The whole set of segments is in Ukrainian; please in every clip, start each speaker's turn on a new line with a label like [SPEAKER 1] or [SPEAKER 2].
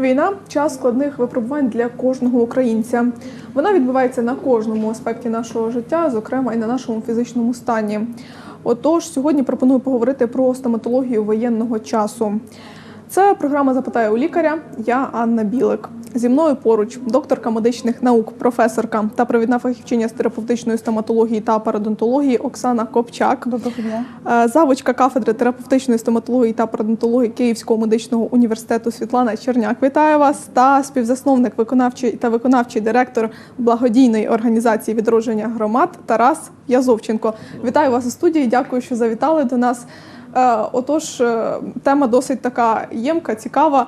[SPEAKER 1] Війна час складних випробувань для кожного українця. Вона відбувається на кожному аспекті нашого життя, зокрема і на нашому фізичному стані. Отож, сьогодні пропоную поговорити про стоматологію воєнного часу. Це програма Запитаю у лікаря. Я Анна Білик. Зі мною поруч докторка медичних наук, професорка та провідна фахівчиня з терапевтичної стоматології та пародонтології Оксана Копчак.
[SPEAKER 2] Доброго дня.
[SPEAKER 1] Е, Завучка кафедри терапевтичної стоматології та пародонтології Київського медичного університету Світлана Черняк. Вітаю вас та співзасновник виконавчий та виконавчий директор благодійної організації відродження громад Тарас Язовченко. Вітаю вас у студії. Дякую, що завітали до нас. Е, Отож, е, тема досить така ємка, цікава.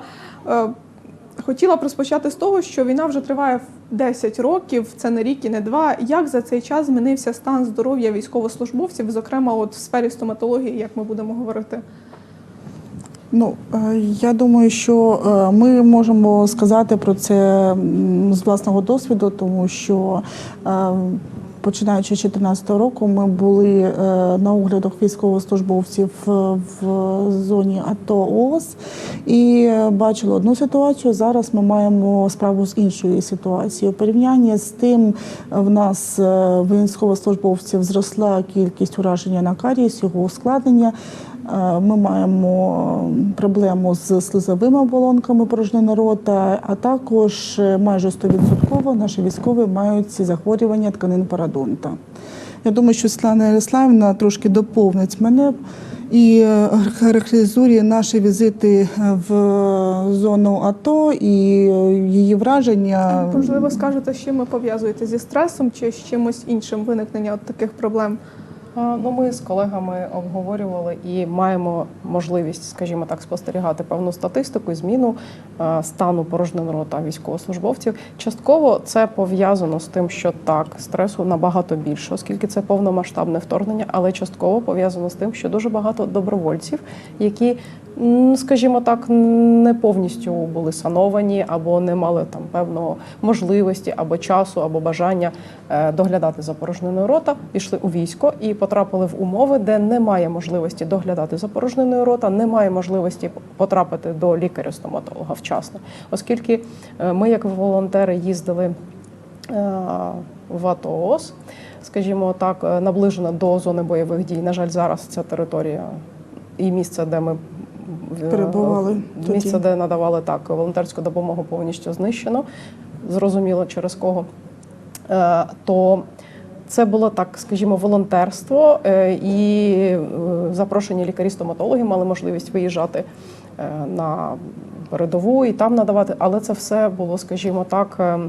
[SPEAKER 1] Хотіла б розпочати з того, що війна вже триває 10 років, це не рік і не два. Як за цей час змінився стан здоров'я військовослужбовців, зокрема, от в сфері стоматології, як ми будемо говорити?
[SPEAKER 2] Ну е, я думаю, що е, ми можемо сказати про це з власного досвіду, тому що е, починаючи з 2014 року, ми були е, на оглядах військовослужбовців е, в зоні АТО ООС і бачили одну ситуацію. Зараз ми маємо справу з іншою ситуацією. У порівнянні з тим, в нас е, військовослужбовців зросла кількість ураження на карієс, його ускладнення. Е, Ми маємо проблему з слизовими оболонками порожнини рота, а також е, майже 100% наші військові мають ці захворювання тканин парадонта. Я думаю, що Світлана Ярославівна трошки доповнить мене і е, характеризує наші візити в зону АТО і її враження.
[SPEAKER 1] Можливо, скажете, чим ви пов'язуєте зі стресом чи з чимось іншим виникнення от таких проблем?
[SPEAKER 3] А, Ну, ми з колегами обговорювали і маємо можливість, скажімо так, спостерігати певну статистику зміну е, стану порожнин рота військовослужбовців. Частково це пов'язано з тим, що так, стресу набагато більше, оскільки це повномасштабне вторгнення, але частково пов'язано з тим, що дуже багато добровольців, які, скажімо так, не повністю були сановані або не мали там певного можливості або часу, або бажання е, доглядати за порожниною рота, пішли у військо і потрапили в умови, де немає можливості доглядати за порожниною рота, немає можливості потрапити до лікаря-стоматолога вчасно, оскільки е, ми, як волонтери, їздили е, в АТО скажімо так, е, наближена до зони бойових дій. На жаль, зараз ця територія і місце, де ми
[SPEAKER 2] Перебували
[SPEAKER 3] місце,
[SPEAKER 2] тоді.
[SPEAKER 3] де надавали так волонтерську допомогу, повністю знищено. Зрозуміло, через кого. То це було так, скажімо, волонтерство, е, і е, запрошені лікарі-стоматологи мали можливість виїжджати е, на передову і там надавати, але це все було, скажімо так,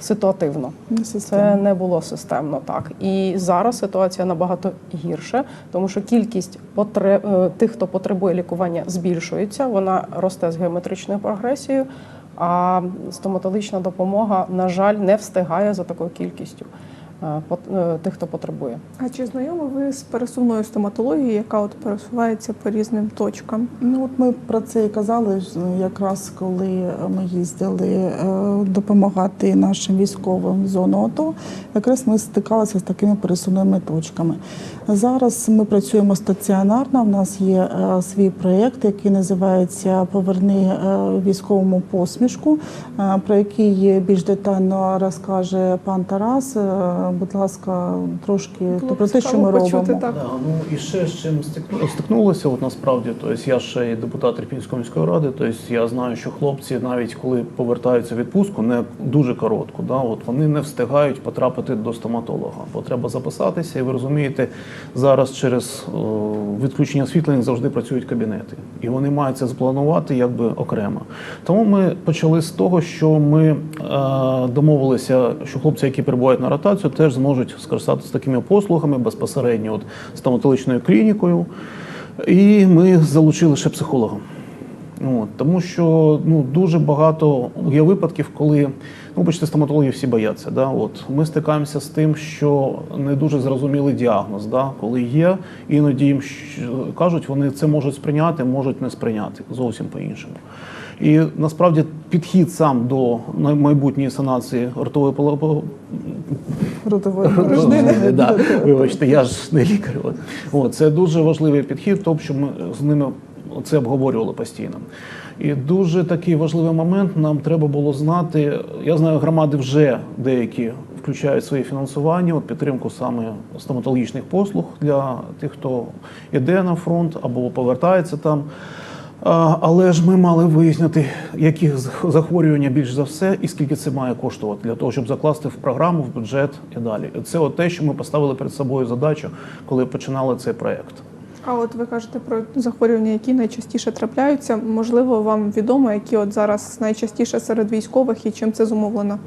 [SPEAKER 3] ситуативно. Це не було системно так. І зараз ситуація набагато гірше, тому що кількість потреб тих, хто потребує лікування, збільшується. Вона росте з геометричною прогресією. А стоматологічна допомога, на жаль, не встигає за такою кількістю тих, хто потребує.
[SPEAKER 1] А чи знайомі ви з пересувною стоматологією, яка от пересувається по різним точкам?
[SPEAKER 2] Ну, от ми про це і казали ж, якраз коли ми їздили е, допомагати нашим військовим в зону АТО, якраз ми стикалися з такими пересувними точками. Зараз ми працюємо стаціонарно. У нас є е, свій проєкт, який називається Поверни е, військовому посмішку, е, про який більш детально розкаже пан Тарас. Е, Будь ласка, трошки
[SPEAKER 1] Було
[SPEAKER 2] про те, що ми
[SPEAKER 1] почути,
[SPEAKER 2] робимо.
[SPEAKER 1] так.
[SPEAKER 4] Да, ну і ще з чим стикну- стикнулося, от насправді, тобто я ще і депутат Ірпінської міської ради, тобто я знаю, що хлопці, навіть коли повертаються в відпустку, не дуже коротку, да, от вони не встигають потрапити до стоматолога, бо треба записатися, і ви розумієте, зараз через о, відключення освітлення завжди працюють кабінети, і вони мають це спланувати якби окремо. Тому ми почали з того, що ми е, домовилися, що хлопці, які перебувають на ротацію, теж зможуть скористатися такими послугами безпосередньо от стоматологічною клінікою. І ми залучили ще психолога. От, тому що ну, дуже багато є випадків, коли ну, бачите, стоматологи всі бояться. Да? От, ми стикаємося з тим, що не дуже зрозумілий діагноз, да? коли є, іноді їм кажуть, вони це можуть сприйняти, можуть не сприйняти зовсім по-іншому. І насправді підхід сам до майбутньої санації ротової поло-
[SPEAKER 2] Ротової
[SPEAKER 4] Порожнини, да. Вибачте, я ж не лікар. От. От, це дуже важливий підхід, тому що ми з ними це обговорювали постійно. І дуже такий важливий момент нам треба було знати. Я знаю, громади вже деякі включають своє фінансування, от підтримку саме стоматологічних послуг для тих, хто йде на фронт або повертається там. Але ж ми мали вияснити, які захворювання більш за все, і скільки це має коштувати для того, щоб закласти в програму, в бюджет і далі. Це от те, що ми поставили перед собою задачу, коли починали цей проект.
[SPEAKER 1] А от ви кажете про захворювання, які найчастіше трапляються. Можливо, вам відомо, які от зараз найчастіше серед військових і чим це зумовлено?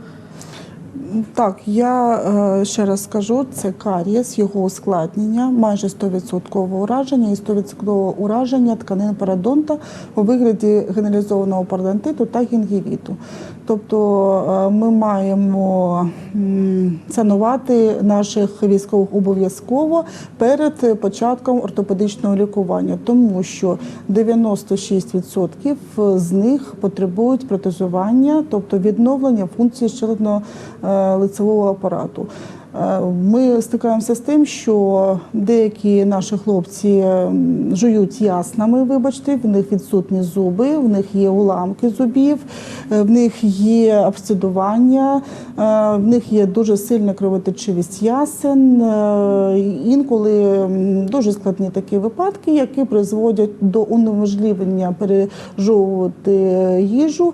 [SPEAKER 2] Так, я е, ще раз скажу, це карієс, його ускладнення, майже 100% ураження і 100% ураження тканин парадонта у вигляді генералізованого парадонтиту та гінгівіту. Тобто е, ми маємо цінувати наших військових обов'язково перед початком ортопедичного лікування, тому що 96% з них потребують протезування, тобто відновлення функції щелепно-лицевого апарату. Е, Ми стикаємося з тим, що деякі наші хлопці жують яснами, вибачте, в них відсутні зуби, в них є уламки зубів, е, в них є обсидування, е, в них є дуже сильна кровотечивість ясен. Інколи дуже складні такі випадки, які призводять до унеможливлення пережовувати їжу.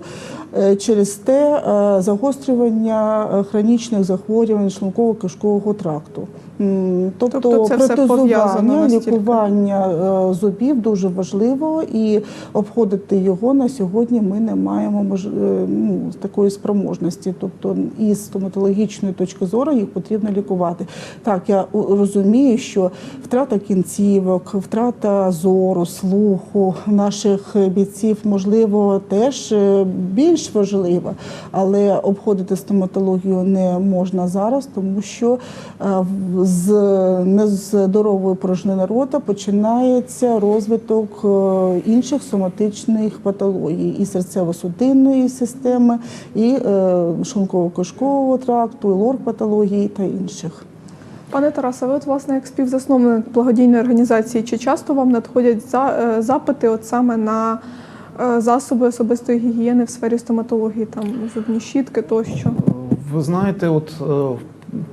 [SPEAKER 2] Е, Через те е, загострювання е, хронічних захворювань шлунково-кишкового тракту. Тобто,
[SPEAKER 1] Тобто це
[SPEAKER 2] протезування, лікування е, зубів дуже важливо, і обходити його на сьогодні ми не маємо мож- е, ну, такої спроможності. Тобто, із стоматологічної точки зору їх потрібно лікувати. Так, я розумію, що втрата кінцівок, втрата зору, слуху наших бійців, можливо, теж е, більш важлива, але обходити стоматологію не можна зараз, тому що з нездорової порожнини рота починається розвиток е, інших соматичних патологій і серцево-судинної системи, і е, шлунково-кишкового тракту, і лор-патології та інших.
[SPEAKER 1] Пане Тарасе, ви от власне як співзасновник благодійної організації, чи часто вам надходять за, е, запити от саме на засоби особистої гігієни в сфері стоматології, там зубні щітки тощо?
[SPEAKER 4] Ви знаєте, от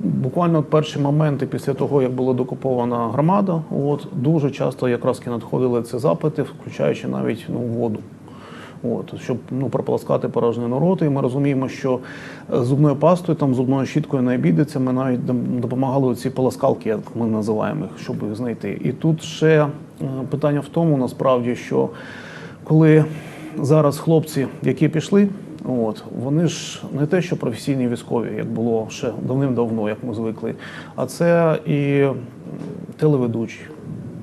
[SPEAKER 4] буквально перші моменти після того, як була докупована громада, от дуже часто якраз і надходили ці запити, включаючи навіть ну, воду. От, щоб ну, прополоскати порожнину роту. І ми розуміємо, що е, зубною пастою, там, зубною щіткою не обійдеться. Ми навіть допомагали ці полоскалки, як ми називаємо їх, щоб їх знайти. І тут ще е, питання в тому, насправді, що коли зараз хлопці, які пішли, от, вони ж не те, що професійні військові, як було ще давним-давно, як ми звикли, а це і телеведучі,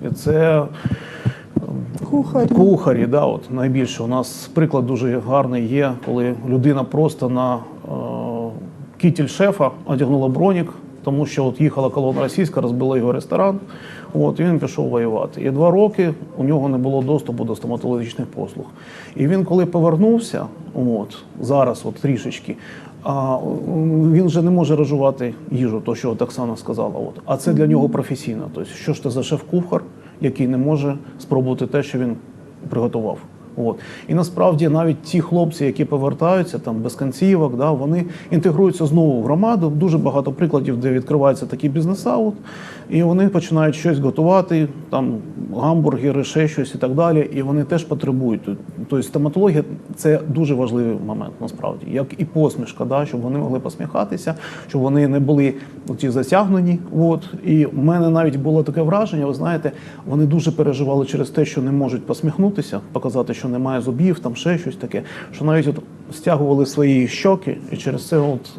[SPEAKER 4] і це
[SPEAKER 2] Кухарі.
[SPEAKER 4] Кухарі, да, от найбільше. У нас приклад дуже гарний є, коли людина просто на е, кітіль шефа одягнула бронік, тому що от їхала колона російська, розбила його ресторан. От, і він пішов воювати. І два роки у нього не було доступу до стоматологічних послуг. І він, коли повернувся, от, зараз от трішечки, а, він вже не може розжувати їжу, то що от Оксана сказала. От. А це для нього професійно. Тобто, що ж це за шеф-кухар, який не може спробувати те, що він приготував. От. І насправді навіть ті хлопці, які повертаються там без кінцівок, да, вони інтегруються знову в громаду. Дуже багато прикладів, де відкриваються такі бізнеса, от, і вони починають щось готувати, там гамбургери, ще щось і так далі. І вони теж потребують. Тобто стоматологія це дуже важливий момент, насправді, як і посмішка, да, щоб вони могли посміхатися, щоб вони не були ті затягнені. От. І в мене навіть було таке враження, ви знаєте, вони дуже переживали через те, що не можуть посміхнутися, показати, що немає зубів, там ще щось таке, що навіть от стягували свої щоки, і через це от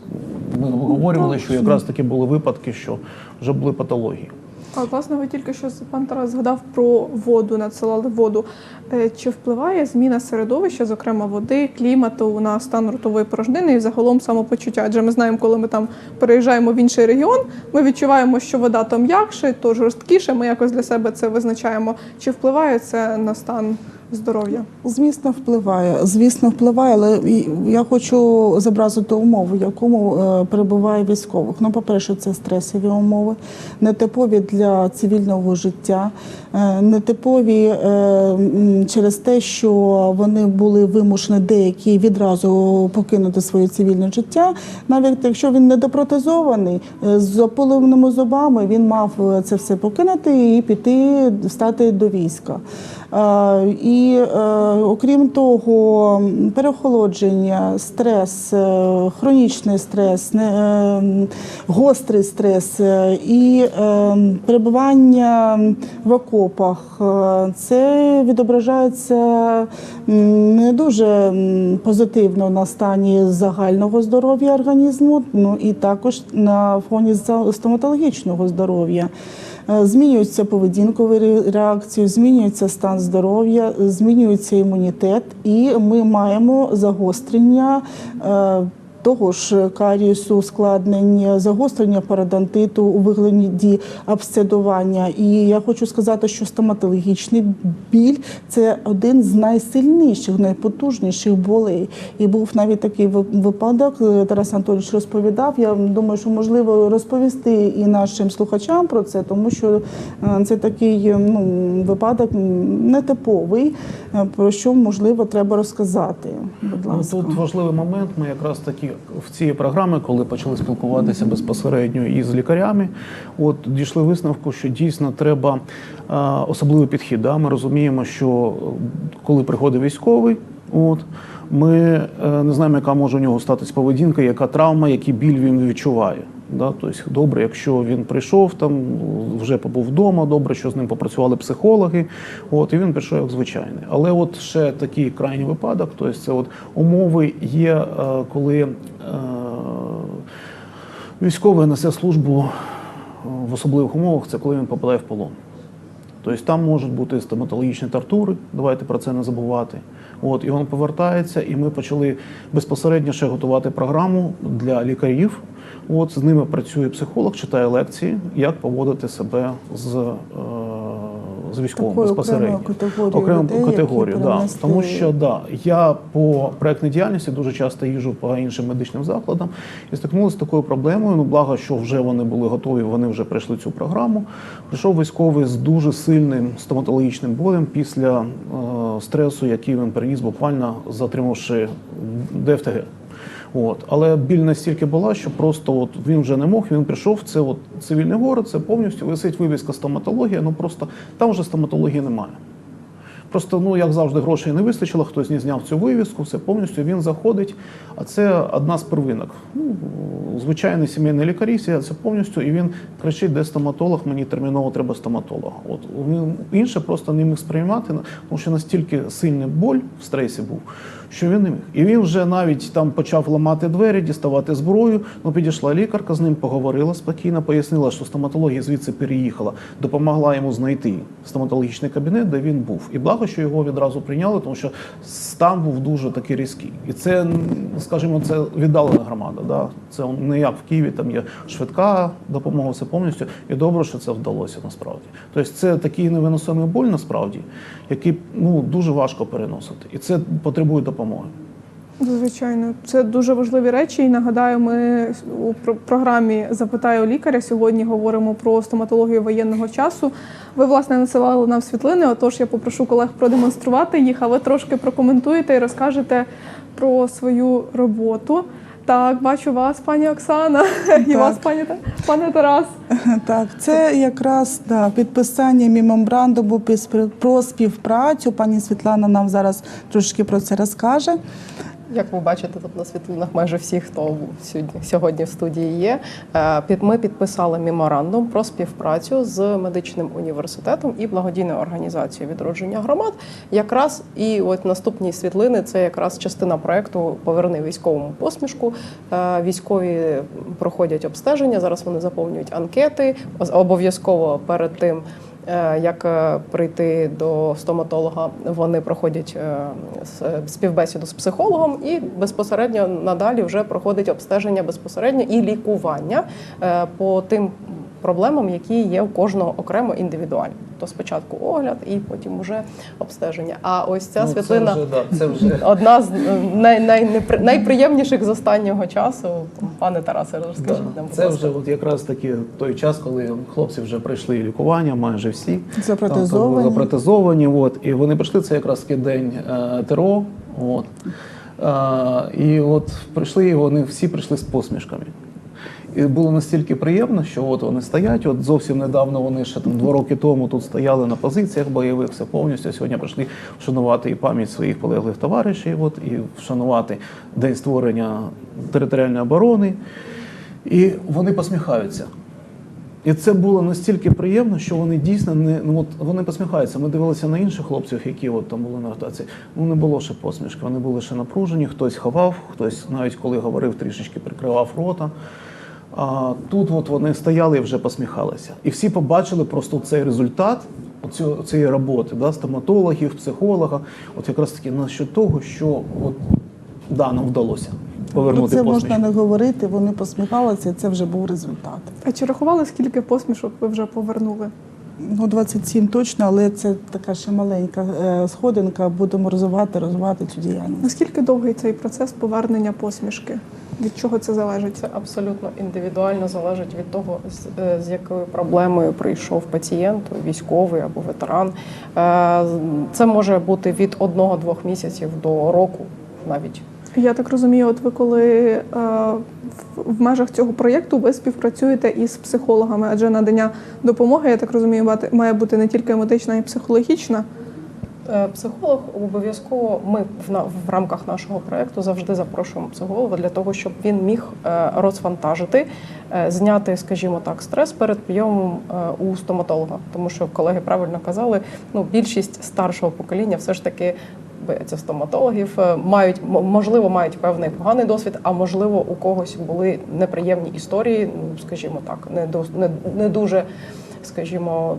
[SPEAKER 4] ми обговорювали, що якраз таки були випадки, що вже були патології.
[SPEAKER 1] А власне, ви тільки що пан Тарас згадав про воду, надсилали воду. Е, Чи впливає зміна середовища, зокрема води, клімату на стан ротової порожнини і загалом самопочуття? Адже ми знаємо, коли ми там переїжджаємо в інший регіон, ми відчуваємо, що вода то м'якше, то жорсткіше. Ми якось для себе це визначаємо. Чи впливає це на стан здоров'я?
[SPEAKER 2] Звісно, впливає. Звісно, впливає, але я хочу зобразити умови, в якому е, перебуває військових. Ну, по-перше, це стресові умови, нетипові для цивільного життя, е, нетипові е, через те, що вони були вимушені деякі відразу покинути своє цивільне життя. Навіть якщо він недопротезований, з опиленими зубами він мав це все покинути і піти стати до війська. Е, І е, окрім того, переохолодження, стрес, е, хронічний стрес, гострий стрес і перебування в окопах, це відображається не дуже позитивно на стані загального здоров'я організму, ну і також на фоні стоматологічного здоров'я. Е, Змінюються поведінкові реакції, змінюється стан здоров'я, змінюється імунітет, і ми маємо загострення. Е, Того ж карієсу, ускладнення, загострення парадонтиту у вигляді обсцедування. І я хочу сказати, що стоматологічний біль це один з найсильніших, найпотужніших болей. І був навіть такий випадок. е, Тарас Анатолійович розповідав. Я думаю, що можливо розповісти і нашим слухачам про це, тому що е, це такий е, ну, випадок нетиповий, е, про що можливо треба розказати. Будь
[SPEAKER 4] Ну,
[SPEAKER 2] ласка.
[SPEAKER 4] тут важливий момент. Ми якраз в цієї програми, коли почали спілкуватися безпосередньо із лікарями, от дійшли висновку, що дійсно треба е, особливий підхід. Да? Ми розуміємо, що е, коли приходить військовий, от ми е, не знаємо, яка може у нього статись поведінка, яка травма, який біль він відчуває. Да? Тобто, добре, якщо він прийшов там, вже побув вдома, добре, що з ним попрацювали психологи, от, і він пішов як звичайний. Але от ще такий крайній випадок, тобто це от умови є, е, коли е, військовий несе службу е, в особливих умовах, це коли він попадає в полон. Тобто там можуть бути стоматологічні тортури, давайте про це не забувати. От, і він повертається, і ми почали безпосередньо ще готувати програму для лікарів. От, з ними працює психолог, читає лекції, як поводити себе з, е, з військовим
[SPEAKER 2] Такою
[SPEAKER 4] безпосередньо. Окрему категорію, да. Тому що да, я по проектній діяльності дуже часто їжджу по іншим медичним закладам і стикнулася з такою проблемою. Ну, благо, що вже вони були готові, вони вже пройшли цю програму. Прийшов військовий з дуже сильним стоматологічним болем після е, стресу, який він переніс, буквально затримавши ДФТГ. От. Але біль настільки була, що просто от він вже не мог, він прийшов, це от цивільний город, це повністю висить вивізка стоматологія, ну просто там вже стоматології немає. Просто, ну як завжди, грошей не вистачило, хтось не зняв цю вивіску, все повністю він заходить. А це одна з первинок. Ну, звичайний сімейний лікарі, це повністю, і він кричить, де стоматолог, мені терміново треба стоматолога. От він інше просто не міг сприймати, тому що настільки сильний боль в стресі був, що він не міг. І він вже навіть там почав ламати двері, діставати зброю. Ну, підійшла лікарка, з ним поговорила спокійно, пояснила, що стоматологія звідси переїхала, допомогла йому знайти стоматологічний кабінет, де він був. І благо, що його відразу прийняли, тому що стан був дуже такий різкий. І це, скажімо, це віддалена громада. Да? Це не як в Києві, там є швидка допомога, все повністю. І добре, що це вдалося насправді. Тобто це такий невиносимий боль насправді, який ну, дуже важко переносити. І це потребує допомоги.
[SPEAKER 1] Звичайно, це дуже важливі речі. І нагадаю, ми у про- програмі Запитаю лікаря сьогодні говоримо про стоматологію воєнного часу. Ви власне надсилали нам світлини. Отож, я попрошу колег продемонструвати їх, а ви трошки прокоментуєте і розкажете про свою роботу. Так, бачу вас, пані Оксана, і вас, пані пане Тарас.
[SPEAKER 2] Так, це якраз да, підписання меморандуму про співпрацю. Пані Світлана нам зараз трошки про це розкаже.
[SPEAKER 3] Як ви бачите, тут на світлинах майже всі, хто сьогодні, в студії є. Е, Ми підписали меморандум про співпрацю з медичним університетом і благодійною організацією відродження громад. Якраз і от наступні світлини це якраз частина проекту Поверни військовому посмішку. Е, Військові проходять обстеження. Зараз вони заповнюють анкети. Обов'язково перед тим. Е, Як е, прийти до стоматолога, вони проходять е, співбесіду з психологом і безпосередньо надалі вже проходить обстеження безпосередньо і лікування по тим проблемам, які є у кожного окремо індивідуально. Тобто спочатку огляд і потім уже обстеження. А ось ця
[SPEAKER 4] Ну,
[SPEAKER 3] світлина.
[SPEAKER 4] Це вже, да, це вже
[SPEAKER 3] Одна з е, най, най, найприємніших з останнього часу. Пане Тарасе, розкажіть
[SPEAKER 4] Да.
[SPEAKER 3] нам.
[SPEAKER 4] Це вже от якраз таки той час, коли хлопці вже пройшли лікування, майже всі
[SPEAKER 2] Запротезовані.
[SPEAKER 4] Там, запротезовані. От, і вони прийшли це якраз таки день е, ТРО. От. Е, і от прийшли, і вони всі прийшли з посмішками. І було настільки приємно, що от вони стоять. От зовсім недавно вони ще там два роки тому тут стояли на позиціях бойових, все повністю. Сьогодні прийшли вшанувати і пам'ять своїх полеглих товаришів, от, і вшанувати день створення територіальної оборони. І вони посміхаються. І це було настільки приємно, що вони дійсно не ну от вони посміхаються. Ми дивилися на інших хлопців, які от там були на ротації. Ну не було ще посмішки. Вони були ще напружені, хтось ховав, хтось навіть коли говорив, трішечки прикривав рота. А тут от вони стояли і вже посміхалися. І всі побачили просто цей результат оцю- цієї роботи, да, стоматологів, психолога. От якраз таки на що того, що от да, нам вдалося
[SPEAKER 2] Про
[SPEAKER 4] повернути
[SPEAKER 2] це
[SPEAKER 4] посмішку.
[SPEAKER 2] можна не говорити, вони посміхалися, і це вже був результат.
[SPEAKER 1] А чи рахували, скільки посмішок ви вже повернули?
[SPEAKER 2] Ну, 27 точно, але це така ще маленька е, сходинка. Будемо розвивати, розвивати цю діяльність.
[SPEAKER 1] Наскільки довгий цей процес повернення посмішки? Від чого це залежить?
[SPEAKER 3] Це абсолютно індивідуально залежить від того, з, е, з якою проблемою прийшов пацієнт, військовий або ветеран. Е, Це може бути від одного-двох місяців до року навіть.
[SPEAKER 1] Я так розумію, от ви коли е, в- в межах цього проєкту ви співпрацюєте із психологами, адже надання допомоги, я так розумію, має бути не тільки медична, а й психологічна.
[SPEAKER 3] Е, Психолог обов'язково ми в, в рамках нашого проекту завжди запрошуємо психолога для того, щоб він міг е, розвантажити, е, зняти, скажімо так, стрес перед прийомом у стоматолога. Тому що колеги правильно казали, ну більшість старшого покоління все ж таки. Бояться стоматологів, мають можливо мають певний поганий досвід, а можливо у когось були неприємні історії, ну скажімо так, не до не, не дуже, скажімо,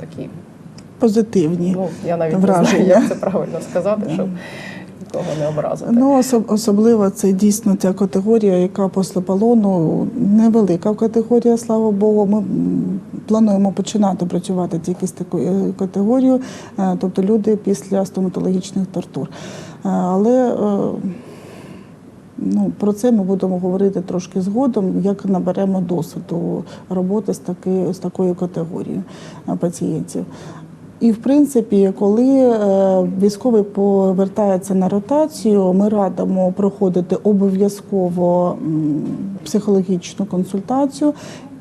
[SPEAKER 3] такі
[SPEAKER 2] Позитивні.
[SPEAKER 3] Ну, я навіть не знаю, як це правильно сказати, щоб нікого не образити.
[SPEAKER 2] Ну, особ- особливо це дійсно ця категорія, яка після полону невелика категорія, слава Богу. Ми плануємо починати працювати тільки з такою категорією, е, тобто люди після стоматологічних тортур. Е, Але е, Ну, про це ми будемо говорити трошки згодом, як наберемо досвіду роботи з, таки, з такою категорією е, пацієнтів. І в принципі, коли е, військовий повертається на ротацію, ми радимо проходити обов'язково психологічну консультацію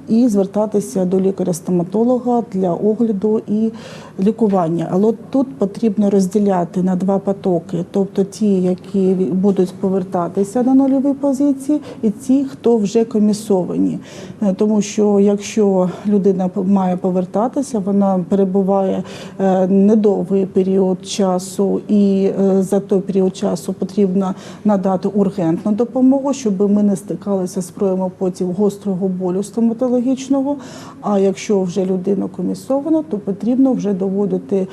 [SPEAKER 2] і звертатися до лікаря-стоматолога для огляду і лікування. Але тут потрібно розділяти на два потоки, тобто ті, які будуть повертатися на нульові позиції, і ті, хто вже комісовані. Е, Тому що якщо людина має повертатися, вона перебуває е, недовгий період часу, і е, за той період часу потрібно надати ургентну допомогу, щоб ми не стикалися з проявами потім гострого болю стоматологічного. А якщо вже людина комісована, то потрібно вже доводити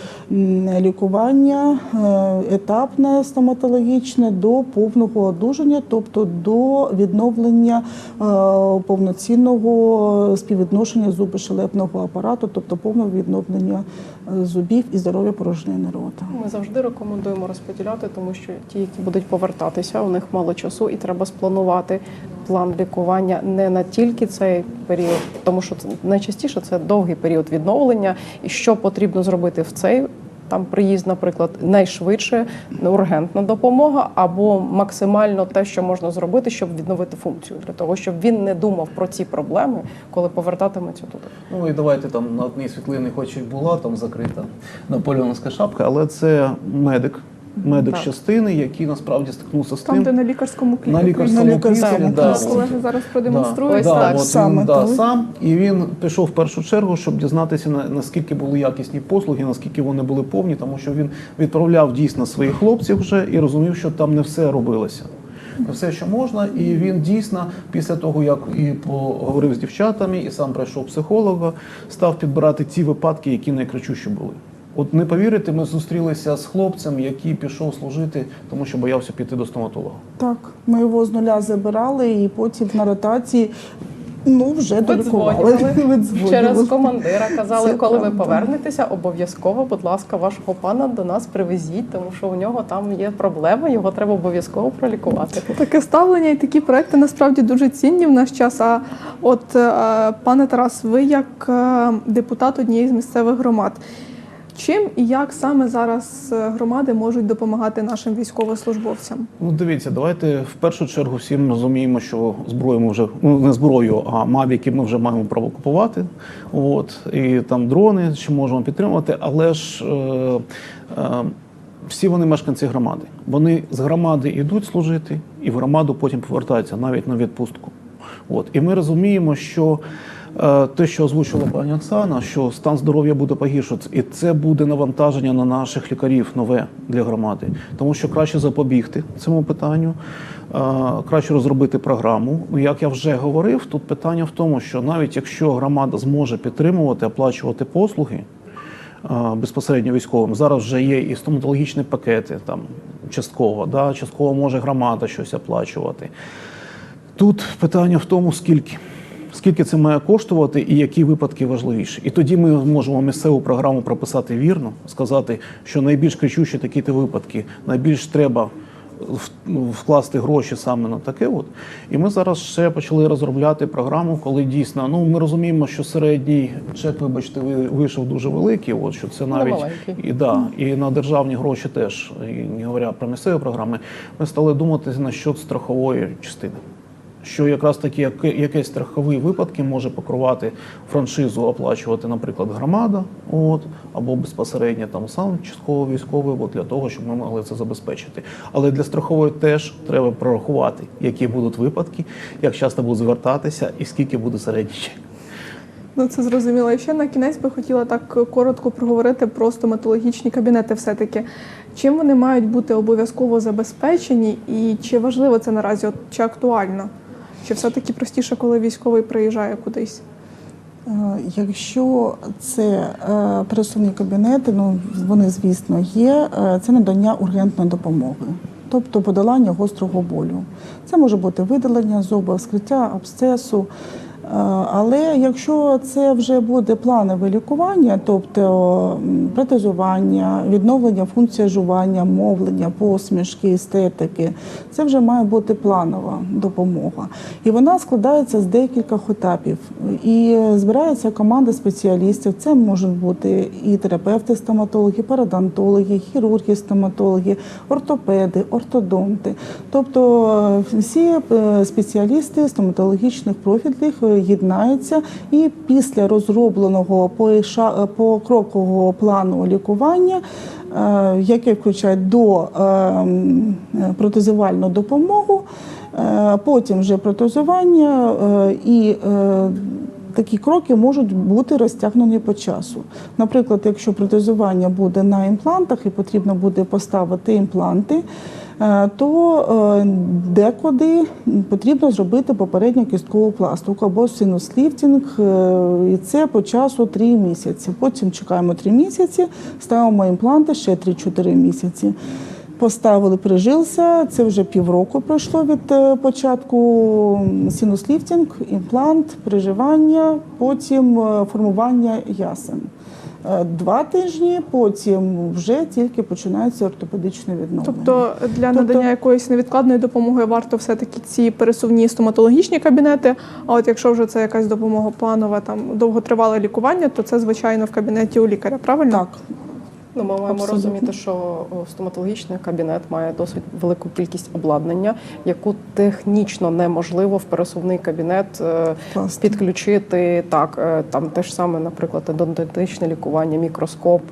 [SPEAKER 2] лікування е, етапне стоматологічне до повного одужання, тобто до відновлення е, повноцінного співвідношення зубошелепного апарату, тобто повного відновлення зубів і здоров'я порожнини рота.
[SPEAKER 3] Ми завжди рекомендуємо розподіляти, тому що ті, які будуть повертатися, у них мало часу, і треба спланувати план лікування не на тільки цей період, тому що це найчастіше це довгий період відновлення, і що потрібно зробити в цей. Там приїзд, наприклад, найшвидше ургентна допомога або максимально те, що можна зробити, щоб відновити функцію, для того, щоб він не думав про ці проблеми, коли повертатиметься туди.
[SPEAKER 4] Ну і давайте там на одній світлині, хоч і була там закрита наполеонська шапка, але це медик, медик
[SPEAKER 3] Так.
[SPEAKER 4] частини, який насправді стикнувся з тим.
[SPEAKER 1] Там, де на лікарському клініку.
[SPEAKER 4] на лікарському
[SPEAKER 2] На лікарському
[SPEAKER 4] да,
[SPEAKER 1] Колеги зараз продемонструють.
[SPEAKER 4] Да,
[SPEAKER 3] так.
[SPEAKER 4] от
[SPEAKER 2] Саме
[SPEAKER 4] він, да, сам, і він пішов в першу чергу, щоб дізнатися на- наскільки були якісні послуги, наскільки вони були повні, тому що він відправляв дійсно своїх хлопців вже і розумів, що там не все робилося. Не все, що можна, і він дійсно після того, як і поговорив з дівчатами, і сам пройшов психолога, став підбирати ті випадки, які найкрачущі були. От не повірите, ми зустрілися з хлопцем, який пішов служити, тому що боявся піти до стоматолога.
[SPEAKER 2] Так, ми його з нуля забирали, і потім на ротації Ну, вже долікували.
[SPEAKER 3] Через командира. Казали,
[SPEAKER 2] Це
[SPEAKER 3] коли ви повернетеся, обов'язково, будь ласка, вашого пана до нас привезіть, тому що у нього там є проблема, його треба обов'язково пролікувати.
[SPEAKER 1] Таке ставлення і такі проекти насправді дуже цінні в наш час. А от е, пане Тарас, ви як е, депутат однієї з місцевих громад. Чим і як саме зараз е, громади можуть допомагати нашим військовослужбовцям?
[SPEAKER 4] Ну, дивіться, давайте в першу чергу всі ми розуміємо, що зброю ми вже ну не зброю, а мавіки ми вже маємо право купувати. От і там дрони ще можемо підтримувати, але ж е, е, всі вони мешканці громади. Вони з громади йдуть служити, і в громаду потім повертаються навіть на відпустку. От і ми розуміємо, що е, те, що озвучила пані Оксана, що стан здоров'я буде погіршуватися, і це буде навантаження на наших лікарів нове для громади, тому що краще запобігти цьому питанню, е, краще розробити програму. Ну, як я вже говорив, тут питання в тому, що навіть якщо громада зможе підтримувати, оплачувати послуги. е, Безпосередньо військовим зараз вже є і стоматологічні пакети там частково, да, частково може громада щось оплачувати. Тут питання в тому, скільки. Скільки це має коштувати і які випадки важливіші. І тоді ми можемо місцеву програму прописати вірно, сказати, що найбільш кричущі такі то випадки, найбільш треба вкласти гроші саме на таке. От. І ми зараз ще почали розробляти програму, коли дійсно ну ми розуміємо, що середній чек, вибачте, вийшов дуже великий. От що це навіть і да, і на державні гроші теж, і не говоря про місцеві програми, ми стали думати насчет страхової частини. Що якраз такі якісь страхові випадки може покривати франшизу, оплачувати, наприклад, громада, от або безпосередньо там сам частково військовий, от для того, щоб ми могли це забезпечити. Але для страхової теж треба прорахувати, які будуть випадки, як часто будуть звертатися, і скільки буде середній.
[SPEAKER 1] Ну це зрозуміло. І ще на кінець би хотіла так коротко проговорити про стоматологічні кабінети. Все таки, чим вони мають бути обов'язково забезпечені, і чи важливо це наразі, от, чи актуально? Чи все таки простіше, коли військовий приїжджає кудись?
[SPEAKER 2] Е, Якщо це е, пересувні кабінети, ну вони звісно є. е, Це надання ургентної допомоги, тобто подолання гострого болю. Це може бути видалення зуба, вскриття абсцесу. Е, Але якщо це вже буде планове лікування, тобто протезування, відновлення функції жування, мовлення, посмішки, естетики, це вже має бути планова допомога. І вона складається з декількох етапів. І збирається команда спеціалістів. Це можуть бути і терапевти, стоматологи, парадонтологи, хірурги, стоматологи, ортопеди, ортодонти. Тобто е, всі е, спеціалісти стоматологічних профільних єднаються і після розробленого поіша- покрокового плану лікування, е, яке включає до е, е, протезувальну допомогу, е, потім вже протезування е, і е, Такі кроки можуть бути розтягнені по часу. Наприклад, якщо протезування буде на імплантах і потрібно буде поставити імпланти, е, то е, декуди потрібно зробити попередню кісткову пластику або синус-ліфтінг, е, і це по часу 3 місяці. Потім чекаємо 3 місяці, ставимо імпланти ще 3-4 місяці. Поставили, прижився. Це вже півроку пройшло від е, початку синус-ліфтінг, імплант, приживання, потім е, формування ясен. Е, Два тижні, потім вже тільки починається ортопедичне відновлення.
[SPEAKER 1] Тобто для
[SPEAKER 2] Тобто-
[SPEAKER 1] надання якоїсь невідкладної допомоги варто все таки ці пересувні стоматологічні кабінети. А от якщо вже це якась допомога планова, там довготривале лікування, то це звичайно в кабінеті у лікаря. Правильно?
[SPEAKER 2] так,
[SPEAKER 3] Ну, ми маємо
[SPEAKER 2] Абсолютно.
[SPEAKER 3] розуміти, що стоматологічний кабінет має досить велику кількість обладнання, яку технічно неможливо в пересувний кабінет е,
[SPEAKER 2] Класно.
[SPEAKER 3] підключити. Так, е, там те ж саме, наприклад, ендодонтичне лікування, мікроскоп,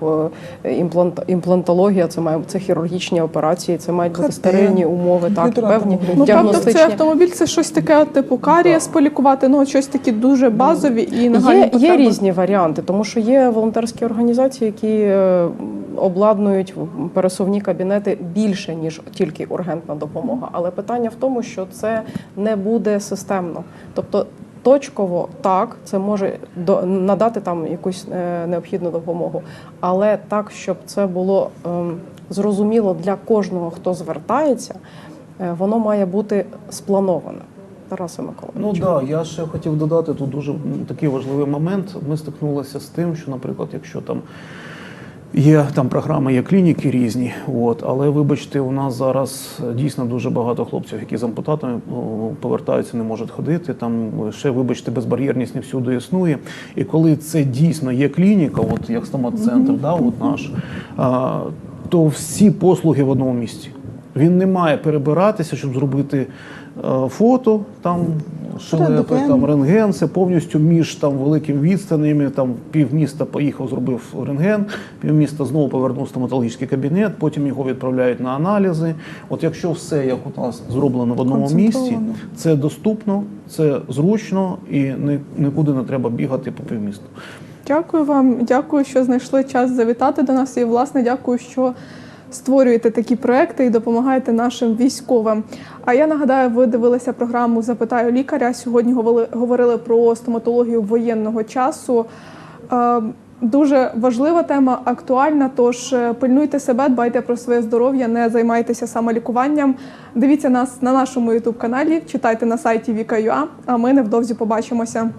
[SPEAKER 3] е, імплант, імплантологія, це має це хірургічні операції, це мають бути стерильні умови, так певні.
[SPEAKER 1] Ну, правда, цей
[SPEAKER 3] діагностичні.
[SPEAKER 1] автомобіль це щось таке, типу карієс полікувати, ну щось такі дуже базові і нагальні
[SPEAKER 3] Є, є різні варіанти, тому що є волонтерські організації, які обладнують пересувні кабінети більше ніж тільки ургентна допомога. Але питання в тому, що це не буде системно. Тобто точково так, це може надати там якусь е, необхідну допомогу, але так, щоб це було ем, зрозуміло для кожного, хто звертається, е, воно має бути сплановане. Тарасе
[SPEAKER 4] Ну так, да, я ще хотів додати тут дуже такий важливий момент. Ми стикнулися з тим, що, наприклад, якщо там є там програми, є клініки різні, от, але вибачте, у нас зараз е, дійсно дуже багато хлопців, які з ампутатами повертаються, не можуть ходити. Там е, ще, вибачте, безбар'єрність не всюди існує. І коли це дійсно є клініка, от як стомат-центр, да, от наш, а, то всі послуги в одному місці. Він не має перебиратися, щоб зробити е, фото, там
[SPEAKER 2] Рентген.
[SPEAKER 4] там рентген, це повністю між там великим відстанями. Там півміста поїхав, зробив рентген, півміста знову повернув стоматологічний кабінет, потім його відправляють на аналізи. От якщо все як у нас зроблено в одному місці, це доступно, це зручно і ні- нікуди не треба бігати по півмісту.
[SPEAKER 1] Дякую вам, дякую, що знайшли час завітати до нас. І власне дякую, що створюєте такі проекти і допомагаєте нашим військовим. А я нагадаю, ви дивилися програму Запитаю лікаря. Сьогодні говорили- про стоматологію воєнного часу. Е, Дуже важлива тема, актуальна. Тож е, пильнуйте себе, дбайте про своє здоров'я, не займайтеся самолікуванням. Дивіться нас на нашому ютуб каналі, читайте на сайті Віка.ua, а ми невдовзі побачимося.